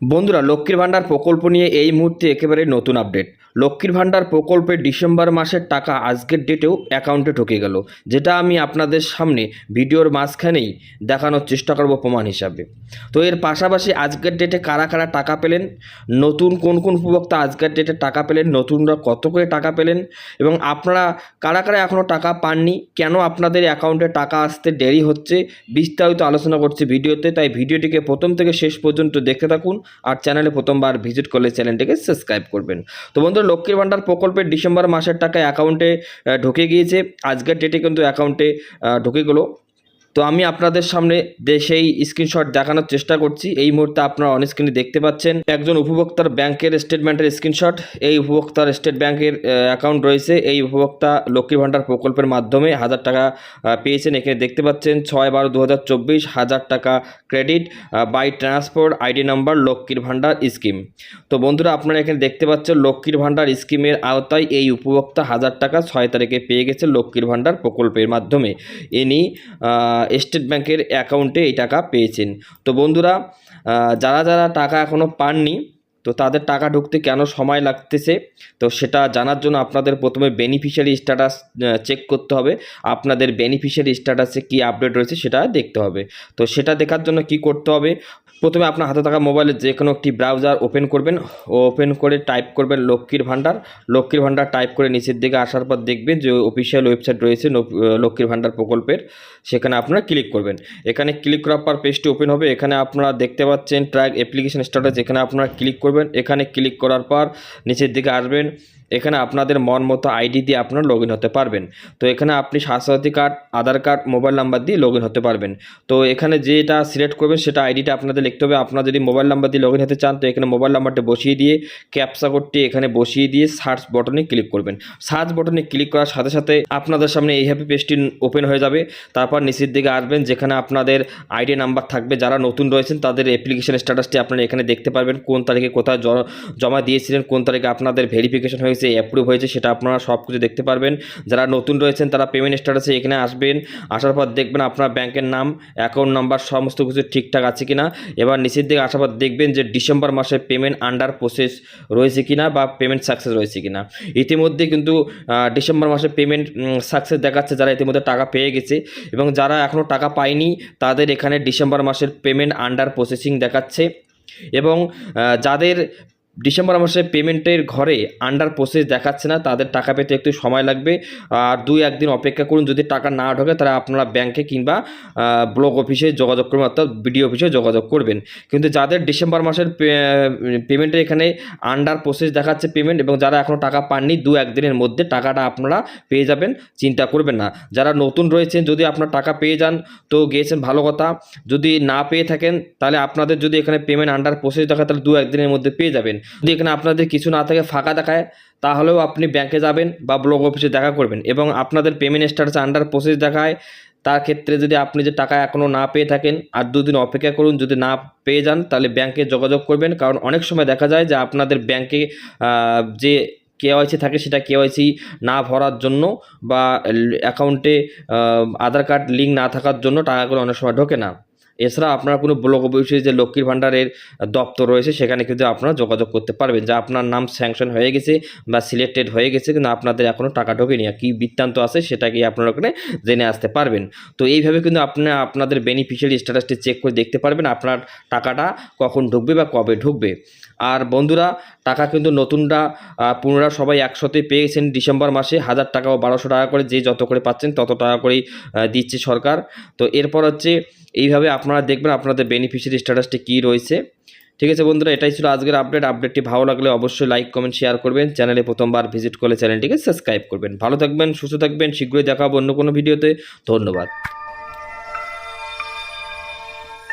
বন্ধুরা, লক্ষ্মীর ভাণ্ডার প্রকল্প নিয়ে এই মুহূর্তে একেবারে নতুন আপডেট। লক্ষ্মীর ভাণ্ডার প্রকল্পে ডিসেম্বর মাসের টাকা আজকের ডেটেও অ্যাকাউন্টে ঢুকে গেল, যেটা আমি আপনাদের সামনে ভিডিওর মাঝখানেই দেখানোর চেষ্টা করব প্রমাণ হিসাবে। তো এর পাশাপাশি আজকের ডেটে কারা কারা টাকা পেলেন, নতুন কোন কোন উপভোক্তা আজকের ডেটে টাকা পেলেন, নতুনরা কত করে টাকা পেলেন, এবং আপনারা কারা কারা এখনও টাকা পাননি, কেন আপনাদের অ্যাকাউন্টে টাকা আসতে দেরি হচ্ছে, বিস্তারিত আলোচনা করছি ভিডিওতে, তাই ভিডিওটিকে প্রথম থেকে শেষ পর্যন্ত দেখতে থাকুন। আর চ্যানেলে প্রথমবার ভিজিট করলে চ্যানেলটিকে সাবস্ক্রাইব করবেন। তো বন্ধুরা, লক্ষ্মীর ভাণ্ডার প্রকল্পের ডিসেম্বর মাসের টাকা অ্যাকাউন্টে ঢুকে গিয়েছে। আজকের ডেটে কিন্তু অ্যাকাউন্টে ঢুকে গেলো। তো আমি আপনাদের সামনে সেই স্ক্রিনশট দেখানোর চেষ্টা করছি, এই মুহূর্তে আপনারা অন স্ক্রিনে দেখতে পাচ্ছেন একজন উপভোক্তার ব্যাংকের স্টেটমেন্টের স্ক্রিনশট এই উপভোক্তার স্টেট ব্যাংকের অ্যাকাউন্ট রয়েছে। এই উপভোক্তা লক্ষ্মী ভাণ্ডার প্রকল্পের মাধ্যমে হাজার টাকা পেয়েছেন। এখানে দেখতে পাচ্ছেন ছয় বারো দু হাজার টাকা credit by transport ID number Lakshmir Bhandar scheme তো বন্ধুরা, আপনারা এখানে দেখতে পাচ্ছেন লক্ষ্মীর ভাণ্ডার স্কিমের আওতায় এই উপভোক্তা হাজার টাকা ছয় তারিখে পেয়ে গেছে লক্ষ্মীর ভাণ্ডার প্রকল্পের মাধ্যমে। ইনি স্টেট ব্যাংকের অ্যাকাউন্টে এই টাকা পেয়েছেন। তো বন্ধুরা যারা যারা টাকা এখনও পাননি, তো তাদের টাকা ঢুকতে কেন সময় লাগতেছে? তো সেটা জানার জন্য আপনাদের প্রথমে বেনিফিশিয়ারি স্ট্যাটাস চেক করতে হবে। আপনাদের বেনিফিশিয়ারি স্ট্যাটাসে কি আপডেট রয়েছে সেটা দেখতে হবে। তো সেটা দেখার জন্য কি করতে হবে? প্রথমে আপনার হাতে থাকা মোবাইলে যে কোনো একটি ব্রাউজার ওপেন করবেন। ওপেন করে টাইপ করবেন লক্ষ্মীর ভাণ্ডার। লক্ষ্মীর ভাণ্ডার টাইপ করে নিচের দিকে আসার পর দেখবেন যে অফিসিয়াল ওয়েবসাইট রয়েছে লক্ষ্মীর ভাণ্ডার প্রকল্পের। সেখানে আপনারা ক্লিক করবেন। এখানে ক্লিক করার পর পেজটি ওপেন হবে। এখানে আপনারা দেখতে পাচ্ছেন ট্র্যাক অ্যাপ্লিকেশন স্ট্যাটাস এখানে আপনারা ক্লিক করবেন। এখানে ক্লিক করার পর নিচের দিকে আসবেন। এখানে আপনাদের মন মতো আইডি দিয়ে আপনারা লগ হতে পারবেন। তো এখানে আপনি Swasthya Sathi card, Aadhaar card mobile number দিয়ে লগ হতে পারবেন। তো এখানে যেটা সিলেক্ট করবেন সেটা আইডিটা আপনাদের লিখতে হবে। আপনারা যদি মোবাইল নাম্বার দিয়ে লগ হতে চান, তো এখানে মোবাইল নাম্বারটা বসিয়ে দিয়ে ক্যাপসা কোডটি এখানে বসিয়ে দিয়ে সার্চ বটনে ক্লিক করবেন। সার্চ বটনে ক্লিক করার সাথে সাথে আপনাদের সামনে এইভাবে পেজটি ওপেন হয়ে যাবে। তারপর নিচের দিকে আসবেন, যেখানে আপনাদের আইডি নাম্বার থাকবে। যারা নতুন রয়েছেন, তাদের অ্যাপ্লিকেশন স্ট্যাটাসটি আপনারা এখানে দেখতে পারবেন। কোন তারিখে কোথায় জমা দিয়েছিলেন, কোন তারিখে আপনাদের ভেরিফিকেশন হয়েছে। অ্যাপ্রুভ হয়েছে, সেটা আপনারা সব কিছু দেখতে পারবেন। যারা নতুন রয়েছেন, তারা পেমেন্ট স্ট্যাটাসে এখানে আসবেন। আসার পর দেখবেন আপনার ব্যাংকের নাম অ্যাকাউন্ট নাম্বার সমস্ত কিছু ঠিকঠাক আছে কিনা। এবার নিচের দিকে আসার পর দেখবেন যে ডিসেম্বর মাসে পেমেন্ট আন্ডার প্রসেস রয়েছে কিনা বা পেমেন্ট সাকসেস রয়েছে কিনা। ইতিমধ্যে কিন্তু ডিসেম্বর মাসে পেমেন্ট সাকসেস দেখাচ্ছে যারা ইতিমধ্যে টাকা পেয়ে গেছে এবং যারা এখনও টাকা পায়নি, তাদের এখানে ডিসেম্বর মাসের পেমেন্ট আন্ডার প্রসেসিং দেখাচ্ছে। এবং যাদের ডিসেম্বর মাসে পেমেন্টের ঘরে আন্ডার প্রসেস দেখাচ্ছে না, তাদের টাকা পেতে একটু সময় লাগবে। আর দুই, একদিন অপেক্ষা করুন, যদি টাকা না ঢোকে, তারা আপনারা ব্যাংকে কিংবা ব্লক অফিসে যোগাযোগ করবেন, অর্থাৎ বিডিও অফিসে যোগাযোগ করবেন। কিন্তু যাদের ডিসেম্বর মাসের পেমেন্টের এখানে আন্ডার প্রসেস দেখাচ্ছে পেমেন্ট এবং যারা এখনও টাকা পাননি, দু, একদিনের মধ্যে টাকাটা আপনারা পেয়ে যাবেন, চিন্তা করবেন না। যারা নতুন রয়েছেন, যদি আপনার টাকা পেয়ে যান, তো গিয়েছেন, ভালো কথা। যদি না পেয়ে থাকেন, তাহলে আপনাদের যদি এখানে পেমেন্ট আন্ডার প্রসেস দেখায়, তাহলে দু, একদিনের মধ্যে পেয়ে যাবেন। যদি এখানে আপনাদের কিছু না থাকে ফাঁকা দেখায়, তাহলেও আপনি ব্যাংকে যাবেন বা ব্লক অফিসে দেখা করবেন এবং আপনাদের পেমেন্ট স্ট্যাটাস আন্ডার প্রসেস দেখায়। তার ক্ষেত্রে যদি আপনি যে টাকা এখনও না পেয়ে থাকেন, আর দুদিন অপেক্ষা করুন, যদি না পেয়ে যান, তাহলে ব্যাংকে যোগাযোগ করবেন। কারণ অনেক সময় দেখা যায় যে আপনাদের ব্যাংকে যে কেওয়াইসি থাকে সেটা কেওয়াইসি না ভরার জন্য বা অ্যাকাউন্টে আধার কার্ড লিঙ্ক না থাকার জন্য টাকাগুলো অনেক সময় ঢোকে না। এছাড়া আপনার কোনো ব্লক অফিসে যে লক্ষ্মীর ভাণ্ডারের দপ্তর রয়েছে, সেখানে কিন্তু আপনারা যোগাযোগ করতে পারবেন। যা আপনার নাম স্যাংশন হয়ে গেছে বা সিলেক্টেড হয়ে গেছে, কিন্তু আপনাদের এখনও টাকা ঢোকেনি। কী বৃত্তান্ত আছে সেটাকে আপনারা ওখানে জেনে আসতে পারবেন। তো এইভাবে কিন্তু আপনি, আপনাদের বেনিফিশিয়ারি স্ট্যাটাসটি চেক করে দেখতে পারবেন, আপনার টাকাটা কখন ঢুকবে বা কবে ঢুকবে। আর বন্ধুরা টাকা কিন্তু নতুনরা আহ, পুনরা সবাই একসাথে পেয়েছেন ডিসেম্বর মাসে হাজার টাকা ও বারোশো টাকা করে যে যত করে পাচ্ছেন তত টাকা করেই দিচ্ছে সরকার। তো এরপর হচ্ছে এইভাবে আপনারা দেখবেন আপনাদের বেনিফিশিয়ারি স্ট্যাটাসটি কী রয়েছে। ঠিক আছে বন্ধুরা এটাই ছিল আজকের আপডেট আপডেটটি ভালো লাগলে অবশ্যই লাইক কমেন্ট শেয়ার করবেন। চ্যানেলে প্রথমবার ভিজিট করলে চ্যানেলটিকে সাবস্ক্রাইব করবেন। ভালো থাকবেন সুস্থ থাকবেন। শীঘ্রই দেখা হবে অন্য কোনো ভিডিওতে ধন্যবাদ।